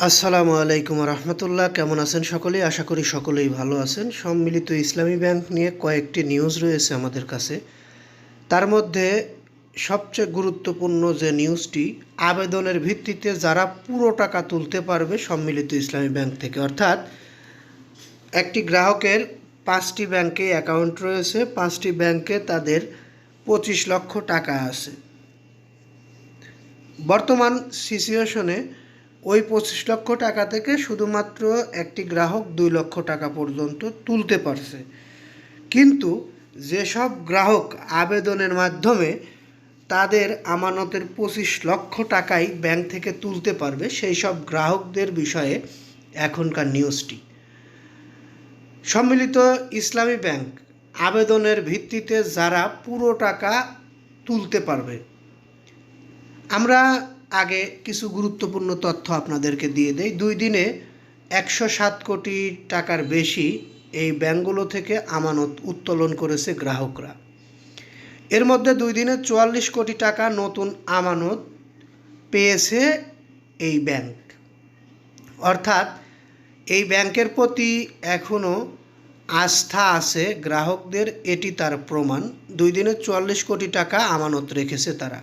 আসসালামু আলাইকুম রহমতুল্লাহ। কেমন আছেন সকলেই? আশা করি সকলেই ভালো আছেন। সম্মিলিত ইসলামী ব্যাংক নিয়ে কয়েকটি নিউজ রয়েছে আমাদের কাছে। তার মধ্যে সবচেয়ে গুরুত্বপূর্ণ যে নিউজটি, আবেদনের ভিত্তিতে যারা পুরো টাকা তুলতে পারবে সম্মিলিত ইসলামী ব্যাংক থেকে। অর্থাৎ একটি গ্রাহকের পাঁচটি ব্যাংকে অ্যাকাউন্ট রয়েছে। পাঁচটি ব্যাংকে তাদের পঁচিশ লক্ষ টাকা আছে। বর্তমান সিচুয়েশনে ওই পঁচিশ লক্ষ টাকা থেকে শুধুমাত্র একটি গ্রাহক দুই লক্ষ টাকা পর্যন্ত তুলতে পারছে। কিন্তু যেসব গ্রাহক আবেদনের মাধ্যমে তাদের আমানতের পঁচিশ লক্ষ টাকাই ব্যাংক থেকে তুলতে পারবে, সেই সব গ্রাহকদের বিষয়ে এখনকার নিউজটি। সম্মিলিত ইসলামী ব্যাংক আবেদনের ভিত্তিতে যারা পুরো টাকা তুলতে পারবে, আমরা আগে কিছু গুরুত্বপূর্ণ তথ্য আপনাদেরকে দিয়ে দেই। দুই দিনে একশো সাত কোটি টাকার বেশি এই ব্যাংকগুলো থেকে আমানত উত্তোলন করেছে গ্রাহকরা। এর মধ্যে দুই দিনে চুয়াল্লিশ কোটি টাকা নতুন আমানত পেয়েছে এই ব্যাংক। অর্থাৎ এই ব্যাংকের প্রতি এখনও আস্থা আছে গ্রাহকদের, এটি তার প্রমাণ। দুই দিনে চুয়াল্লিশ কোটি টাকা আমানত রেখেছে তারা।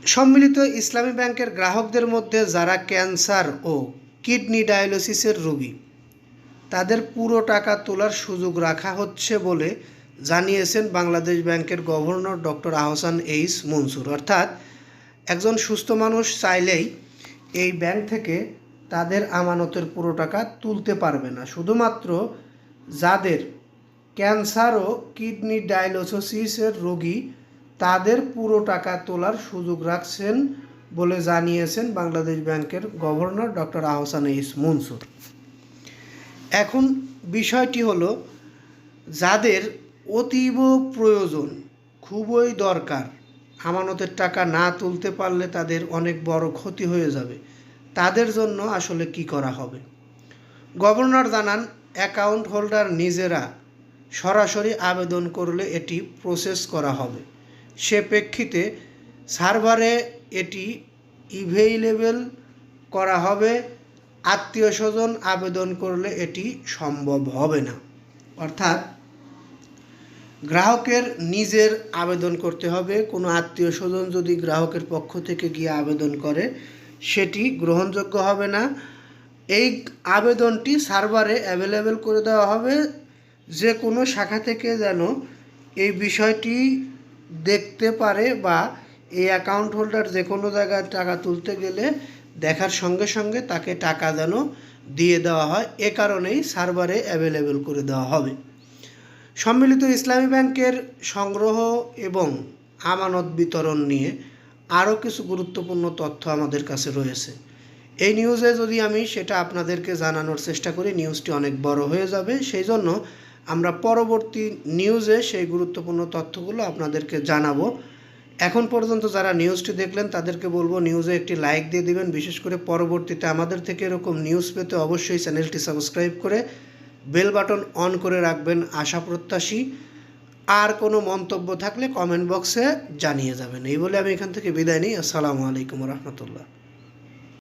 সম্মিলিত ইসলামী ব্যাংকের গ্রাহকদের মধ্যে যারা ক্যান্সার ও কিডনি ডায়ালিসিসের রোগী, তাদের পুরো টাকা তোলার সুযোগ রাখা হচ্ছে বলে জানিয়েছেন বাংলাদেশ ব্যাংকের governor doctor Ahsan H Mansur. অর্থাৎ একজন সুস্থ মানুষ চাইলেই এই ব্যাংক থেকে তাদের আমানতের পুরো টাকা তুলতে পারবে না। শুধুমাত্র যাদের ক্যান্সার ও কিডনি ডায়ালিসিসের রোগী তাদের পুরো টাকা তোলার সুযোগ রাখছেন বলে জানিয়েছেন বাংলাদেশ ব্যাংকের governor doctor Ahsan H Mansur. এখন বিষয়টি হলো, যাদের অতীব প্রয়োজন, খুবই দরকার, আমানতের টাকা না তুলতে পারলে তাদের অনেক বড় ক্ষতি হয়ে যাবে। তাদের জন্য আসলে কি করা হবে? গভর্নর জানান, অ্যাকাউন্ট হোল্ডার নিজেরা সরাসরি আবেদন করলে এটি প্রসেস করা হবে। সে প্রেক্ষিতে সার্ভারে এটি ইভেইলেবল করা হবে। আত্মীয় স্বজন আবেদন করলে এটি সম্ভব হবে না। অর্থাৎ গ্রাহকের নিজের আবেদন করতে হবে। কোনো আত্মীয় স্বজন যদি গ্রাহকের পক্ষ থেকে গিয়ে আবেদন করে, সেটি গ্রহণযোগ্য হবে না। এই আবেদনটি সার্ভারে অ্যাভেলেবেল করে দেওয়া হবে। যে কোনো শাখা থেকে যেন এই বিষয়টি দেখতে পারে বা এই অ্যাকাউন্ট হোল্ডার যে কোনো জায়গায় টাকা তুলতে গেলে দেখার সঙ্গে সঙ্গে তাকে টাকা যেন দিয়ে দেওয়া হয়, এ কারণেই সার্ভারে অ্যাভেলেবেল করে দেওয়া হবে। সম্মিলিত ইসলামী ব্যাংকের সংগ্রহ এবং আমানত বিতরণ নিয়ে আরও কিছু গুরুত্বপূর্ণ তথ্য আমাদের কাছে রয়েছে। এই নিউজে যদি আমি সেটা আপনাদেরকে জানানোর চেষ্টা করি নিউজটি অনেক বড় হয়ে যাবে। সেই জন্য আমরা পরবর্তী নিউজে সেই গুরুত্বপূর্ণ তথ্যগুলো আপনাদেরকে জানাব। এখন পর্যন্ত যারা নিউজটি দেখলেন, তাদেরকে বলব নিউজে একটি লাইক দিয়ে দিবেন। বিশেষ করে পরবর্তীতে আমাদের থেকে এরকম নিউজ পেতে অবশ্যই চ্যানেলটি সাবস্ক্রাইব করে বেল বাটন অন করে রাখবেন। আশা প্রত্যাশী। আর কোনো মন্তব্য থাকলে কমেন্ট বক্সে জানিয়ে যাবেন। এই বলে আমি এখান থেকে বিদায় নিই। আসসালামু আলাইকুম রহমতুল্লাহ।